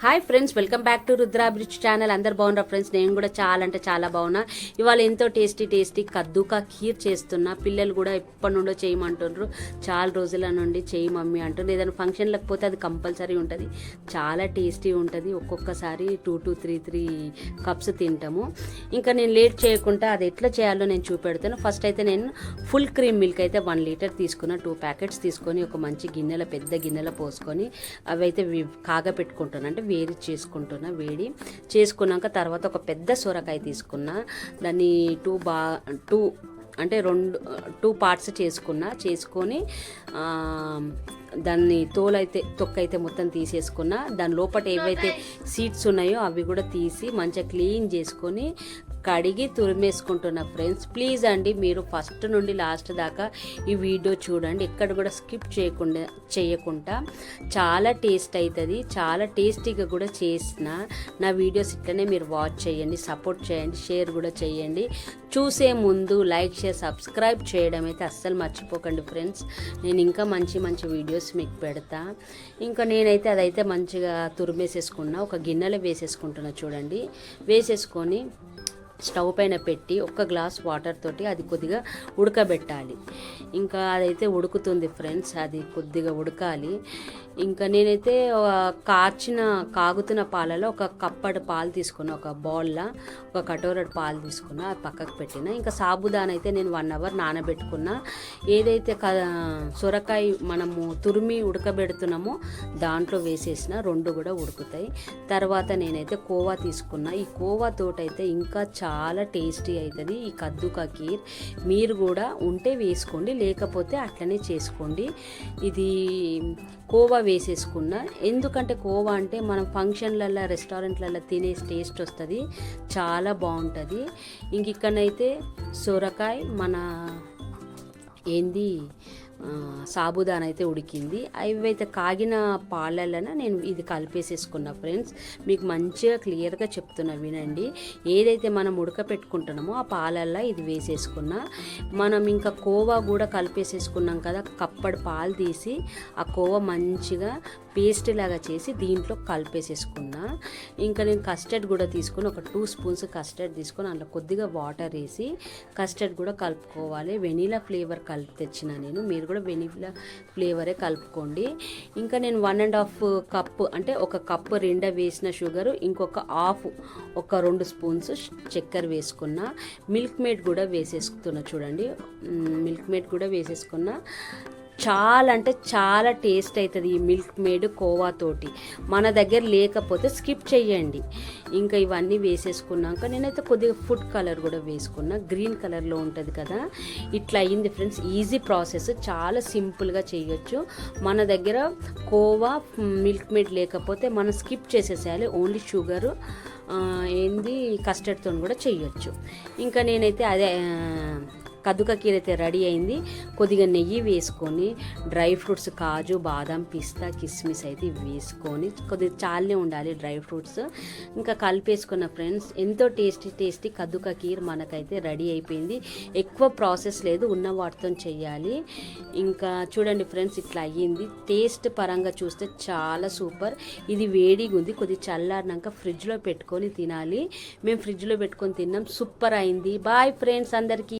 Hi friends welcome back to Rudra channel అందరు బాగున్నారు friends నేను కూడా చాలా అంటే చాలా బాగున్నా. ఇవాళ ఎంతో టేస్టీ టేస్టీ కద్దుకా ఖీర్ చేస్తున్నా. పిల్లలు కూడా ఎప్పటి నుండో చేయమంటుండ్రు. చాలా రోజుల నుండి చేయి మమ్మీ అంటుండ్రు. ఏదైనా ఫంక్షన్లకు పోతే అది కంపల్సరీ ఉంటుంది. చాలా టేస్టీ ఉంటుంది. ఒక్కొక్కసారి two two three three cups తింటాము. ఇంకా నేను లేట్ చేయకుండా అది ఎట్లా చేయాలో నేను చూపెడతాను ఫస్ట్ అయితే నేను ఫుల్ క్రీమ్ మిల్క్ అయితే వన్ లీటర్ తీసుకున్న. టూ ప్యాకెట్స్ తీసుకొని ఒక మంచి గిన్నెల పెద్ద గిన్నెలో పోసుకొని అవి అయితే కాగపెట్టుకుంటాను అంటే వేడి చేసుకుంటున్నా వేడి చేసుకున్నాక తర్వాత ఒక పెద్ద సొరకాయ తీసుకున్నా దాన్ని టూ బా టూ అంటే రెండు టూ పార్ట్స్ చేసుకున్నా చేసుకొని దాన్ని తోలైతే తొక్కైతే మొత్తం తీసేసుకున్నా దాని లోపల ఏవైతే సీడ్స్ ఉన్నాయో అవి కూడా తీసి మంచిగా క్లీన్ చేసుకొని కడిగి తురిమేసుకుంటున్నా ఫ్రెండ్స్ ప్లీజ్ అండి మీరు ఫస్ట్ నుండి లాస్ట్ దాకా ఈ వీడియో చూడండి. ఎక్కడ కూడా స్కిప్ చేయకుండా చేయకుండా చాలా టేస్ట్ అవుతుంది చాలా టేస్టీగా కూడా చేసిన నా వీడియోస్ ఇట్లనే మీరు వాచ్ చేయండి సపోర్ట్ చేయండి షేర్ కూడా చేయండి. చూసే ముందు లైక్ షేర్ సబ్స్క్రైబ్ చేయడం అయితే అస్సలు మర్చిపోకండి ఫ్రెండ్స్. నేను ఇంకా మంచి మంచి వీడియోస్ మీకు పెడతా. ఇంకా నేనైతే అదైతే మంచిగా తురిమేసేసుకున్నా. ఒక గిన్నెలో వేసేసుకుంటున్నా చూడండి. వేసేసుకొని స్టవ్ పైన పెట్టి ఒక గ్లాస్ వాటర్ తోటి అది కొద్దిగా ఉడకబెట్టాలి. ఇంకా అదైతే ఉడుకుతుంది ఫ్రెండ్స్ అది కొద్దిగా ఉడకాలి. ఇంకా నేనైతే కార్చిన కాగుతున్న పాలలో ఒక కప్పటి పాలు తీసుకున్నా ఒక బౌల్లో ఒక కటోరటి పాలు తీసుకున్నా అది పక్కకు పెట్టిన. ఇంకా సాబుదాన అయితే నేను వన్ అవర్ నానబెట్టుకున్నా. ఏదైతే క సొరకాయ మనము తురిమి ఉడకబెడుతున్నామో దాంట్లో వేసేసిన రెండు కూడా ఉడుకుతాయి. తర్వాత నేనైతే కోవా తీసుకున్నా. ఈ కోవా తోటైతే ఇంకా చాలా చాలా టేస్టీ అవుతుంది ఈ కద్దు కీర్ మీరు కూడా ఉంటే వేసుకోండి లేకపోతే అట్లనే చేసుకోండి. ఇది కోవా వేసేసుకున్నా. ఎందుకంటే కోవా అంటే మనం ఫంక్షన్లలో రెస్టారెంట్లలో తినే టేస్ట్ వస్తుంది. చాలా బాగుంటుంది. ఇంక ఇక్కడనైతే సొరకాయ మన ఏంది? సాబుదాన అయితే ఉడికింది. అవైతే కాగిన పాలన నేను ఇది కలిపేసేసుకున్నా ఫ్రెండ్స్. మీకు మంచిగా క్లియర్గా చెప్తున్నా వినండి. ఏదైతే మనం ఉడకపెట్టుకుంటున్నామో ఆ పాలల్లో ఇది వేసేసుకున్నా. మనం ఇంకా కోవా కూడా కలిపేసేసుకున్నాం కదా కప్పడి పాలు తీసి ఆ కోవా మంచిగా పేస్ట్ లాగా చేసి దీంట్లో కలిపేసేసుకున్నా. ఇంకా నేను కస్టర్డ్ కూడా తీసుకుని ఒక టూ స్పూన్స్ కస్టర్డ్ తీసుకొని అందులో కొద్దిగా వాటర్ వేసి కస్టర్డ్ కూడా కలుపుకోవాలి. వెనీలా ఫ్లేవర్ కలిపి తెచ్చిన నేను. మీరు కూడా వెనిలా ఫ్లేవరే కలుపుకోండి. ఇంకా నేను వన్ అండ్ హాఫ్ కప్ అంటే ఒక కప్ రెండ వేసిన షుగర్ ఇంకొక హాఫ్ ఒక రెండు స్పూన్స్ చక్కెర వేసుకున్న మిల్క్ మేడ్ కూడా వేసేసుకున్నా చూడండి. మిల్క్ మేడ్ కూడా వేసేసుకున్న. చాలా అంటే చాలా టేస్ట్ అవుతుంది ఈ మిల్క్ మేడ్ కోవాతోటి మన దగ్గర లేకపోతే స్కిప్ చేయండి. ఇంకా ఇవన్నీ వేసేసుకున్నాక నేనైతే కొద్దిగా ఫుడ్ కలర్ కూడా వేసుకున్నా. గ్రీన్ కలర్లో ఉంటుంది కదా. ఇట్లా అయ్యింది ఫ్రెండ్స్. Easy process. చాలా సింపుల్గా చేయొచ్చు. మన దగ్గర కోవా మిల్క్ మేడ్ లేకపోతే మనం స్కిప్ చేసేసేయాలి. ఓన్లీ షుగరు ఏంది కస్టర్డ్తో కూడా చేయొచ్చు. ఇంకా నేనైతే అదే ఆ, కీర అయితే రెడీ అయింది. కొద్దిగా నెయ్యి వేసుకొని డ్రై ఫ్రూట్స్ కాజు బాదం పిస్తా కిస్మిస్ అయితే వేసుకొని కొద్దిగా చాలనే ఉండాలి డ్రై ఫ్రూట్స్. ఇంకా కలిపేసుకున్న ఫ్రెండ్స్ ఎంతో టేస్టీ టేస్టీ కద్దుక కీర్ మనకైతే రెడీ అయిపోయింది. ఎక్కువ ప్రాసెస్ లేదు ఉన్న వాటితో చేయాలి. ఇంకా చూడండి ఫ్రెండ్స్ ఇట్లా అయ్యింది. టేస్ట్ పరంగా చూస్తే చాలా సూపర్. ఇది వేడిగా ఉంది కొద్దిగా చల్లారినాక ఫ్రిడ్జ్లో పెట్టుకొని తినాలి. మేము ఫ్రిడ్జ్లో పెట్టుకొని తిన్నాం సూపర్ అయింది. బాయ్ ఫ్రెండ్స్ అందరికీ.